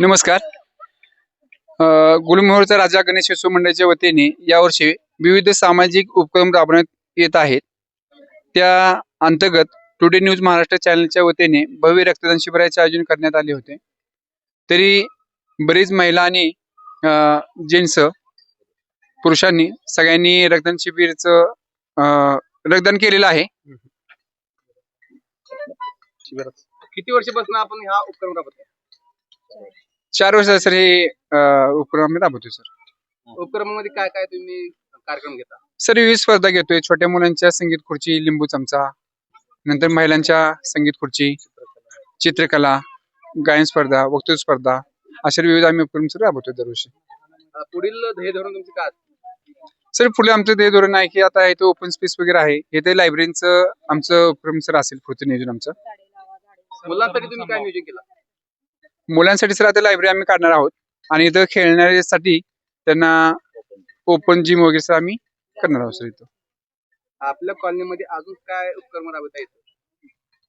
नमस्कार. गुलमोहरचा राजा गणेशोत्सव मंडळाच्या वतीने यावर्षी विविध सामाजिक उपक्रम राबवण्यात येत आहेत. त्या अंतर्गत टुडे न्यूज महाराष्ट्र चॅनलच्या वतीने भव्य रक्तदान शिबिराचे आयोजन करण्यात आले होते. तरी बरीच महिला आणि जेंट्स पुरुषांनी सगळ्यांनी रक्तदान शिबिरचं रक्तदान केलेलं आहे. किती वर्षापासून आपण हा उपक्रम राबवतो चार वर्ष सर हे अ, उपक्रम आम्ही राबवतोय सर उपक्रमामध्ये काय काय तुम्ही कार्यक्रम घेता? सर विविध स्पर्धा घेतोय. छोट्या मुलांच्या संगीत खुर्ची लिंबू चमचा नंतर महिलांच्या संगीत खुर्ची चित्रकला गायन स्पर्धा वक्तृत्व स्पर्धा अशा विविध आम्ही उपक्रम सर राबवतोय दरवर्षी. अं, पुढील ध्येय धोरण तुमचे काय? असते? सर पुढे आमचं ते धोरण आहे की आता इथं ओपन स्पेस वगैरे आहे. हे ते लायब्ररीचं आमचं उपक्रम सर असेल पुढचं नियोजन आमचं. मुलांसाठी तुम्ही काय नियोजन केलं? मुलांसाठी सर आता लायब्ररी आम्ही काढणार आहोत. आणि इथं खेळण्यासाठी त्यांना ओपन जिम वगैरे सर आम्ही करणार आहोत सर इथं. आपल्या कॉलनीमध्ये अजून काय उपक्रम राबवता येतो?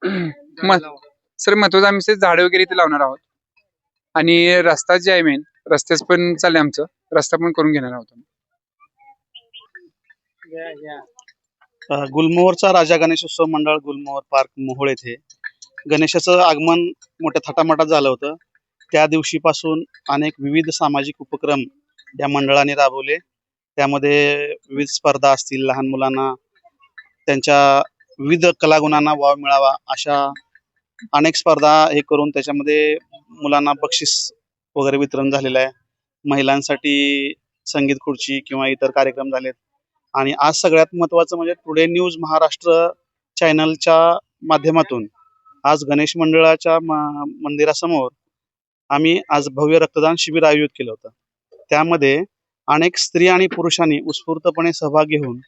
सर महत्वाचं आम्ही सर झाडं वगैरे इथे लावणार आहोत. आणि रस्ता जे आहे मेन रस्त्याच पण चाललंय आमचं. रस्ता पण करून घेणार आहोत गुलमोहरचा राजा गणेशोत्सव मंडळ गुलमोहर पार्क मोहोळ येथे. गणेशाचं आगमन मोठ्या थाटामाटात झालं होतं. त्या दिवशीपासून अनेक विविध सामाजिक उपक्रम या मंडळाने राबवले. त्यामध्ये विविध स्पर्धा असतील लहान मुलांना त्यांच्या विविध कलागुणांना वाव मिळावा अशा अनेक स्पर्धा हे करून त्याच्यामध्ये मुलांना बक्षीस वगैरे वितरण झालेलं आहे. महिलांसाठी संगीत खुर्ची किंवा इतर कार्यक्रम झालेत. आणि आज सगळ्यात महत्वाचं म्हणजे टुडे न्यूज महाराष्ट्र चॅनलच्या माध्यमातून आज गणेश मंडळाच्या मंदिरासमोर आम्ही आज भव्य रक्तदान शिबिर आयोजित केलं होतं. त्यामध्ये अनेक स्त्री आणि पुरुषांनी उत्स्फूर्तपणे सहभाग घेऊन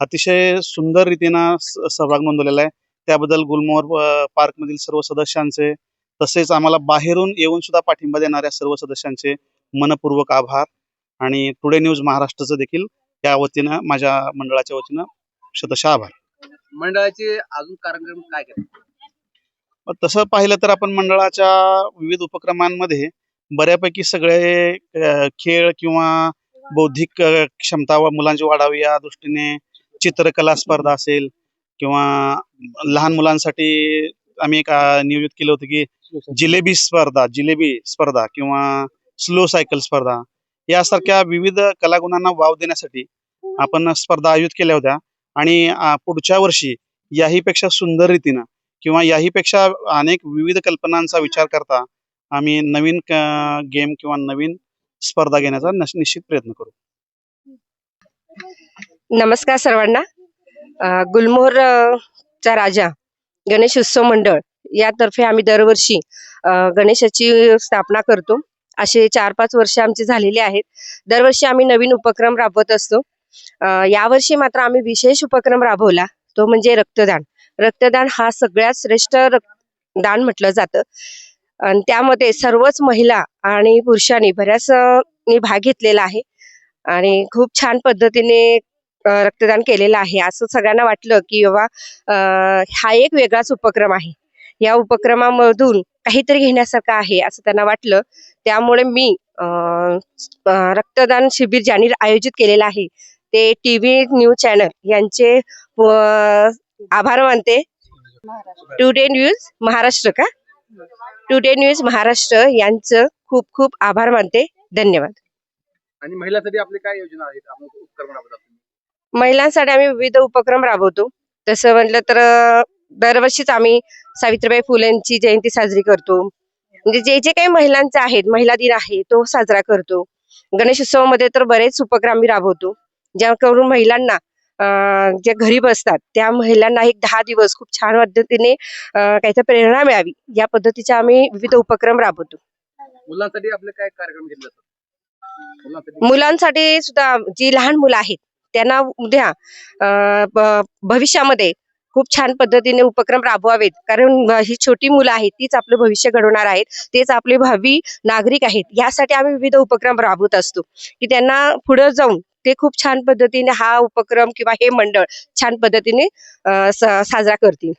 अतिशय सुंदर रीतीनं सहभाग नोंदवलेला आहे. त्याबद्दल गुलमोहर पार्कमधील सर्व सदस्यांचे तसेच आम्हाला बाहेरून येऊन सुद्धा पाठिंबा देणाऱ्या सर्व सदस्यांचे मनपूर्वक आभार. आणि टुडे न्यूज महाराष्ट्राचं देखील या वतीनं माझ्या मंडळाच्या वतीनं शतशः आभार. मंडळाचे अजून कार्यक्रम काय करतात? मग तसं पाहिलं तर आपण मंडळाच्या विविध उपक्रमांमध्ये बऱ्यापैकी सगळे खेळ किंवा बौद्धिक क्षमता व मुलांची वाढावी या दृष्टीने चित्रकला स्पर्धा असेल किंवा लहान मुलांसाठी आम्ही एक नियोजित केलं होतं की जिलेबी स्पर्धा जिलेबी स्पर्धा किंवा स्लो सायकल स्पर्धा यासारख्या विविध कलागुणांना वाव देण्यासाठी आपण स्पर्धा आयोजित केल्या होत्या आणि पुढच्या वर्षी याहीपेक्षा सुंदर रीतीनं किंवा याहीपेक्षा अनेक विविध कल्पनांचा विचार करता आम्ही नवीन गेम किंवा नवीन स्पर्धा घेण्याचा नश- निश्चित प्रयत्न करू. नमस्कार सर्वांना. गुलमोहर चा राजा गणेश उत्सव मंडळ यातर्फे आम्ही दरवर्षी गणेशाची स्थापना करतो. असे चार पाच वर्ष आमची झालेली आहेत. दरवर्षी आम्ही नवीन उपक्रम राबवत असतो. यावर्षी मात्र आम्ही विशेष उपक्रम राबवला. तो म्हणजे रक्तदान. रक्तदान हा सगळ्यात श्रेष्ठ रक्तदान दान म्हटलं जातं. आणि त्यामध्ये सर्वच महिला आणि पुरुषांनी बऱ्याच भाग घेतलेला आहे. आणि खूप छान पद्धतीने रक्तदान केलेलं आहे. असं सगळ्यांना वाटलं की बाबा हा एक वेगळाच उपक्रम आहे. या उपक्रमामधून काहीतरी घेण्यासारखं आहे असं त्यांना वाटलं. त्यामुळे मी रक्तदान शिबिर ज्यांनी आयोजित केलेलं आहे ते टी व्ही न्यूज चॅनल यांचे आभार मानते. टुडे न्यूज महाराष्ट्र का? टुडे न्यूज महाराष्ट्र यांचं खूप खूप आभार मानते. धन्यवाद. आणि महिलांसाठी आपले काय योजना आहेत? महिलांसाठी आम्ही विविध उपक्रम राबवतो. तसं म्हटलं तर दरवर्षीच आम्ही सावित्रीबाई फुलेंची जयंती साजरी करतो. म्हणजे जे जे काही महिलांचे आहेत महिला दिन आहे तो साजरा करतो. गणेश उत्सवामध्ये तर बरेच उपक्रम आम्ही राबवतो. ज्याकरून महिलांना अं, जे घरी बसतात त्या महिलांना एक दहा दिवस खूप छान पद्धतीने काहीतरी प्रेरणा मिळावी. या पद्धतीचे आम्ही विविध उपक्रम राबवतो. मुलांसाठी आपले काय कार्यक्रम घेतले जातात? मुलांसाठी सुद्धा जी लहान मुलं आहेत त्यांना उद्या भविष्यामध्ये खूप छान पद्धतीने उपक्रम राबवावेत. कारण ही छोटी मुलं आहेत तीच आपलं भविष्य घडवणार आहेत तेच आपले भावी नागरिक आहेत. यासाठी आम्ही विविध उपक्रम राबवत असतो. की त्यांना पुढे जाऊन ते खूप छान पद्धतीने हा उपक्रम किंवा हे मंडळ छान पद्धतीने स- साजरा करतील.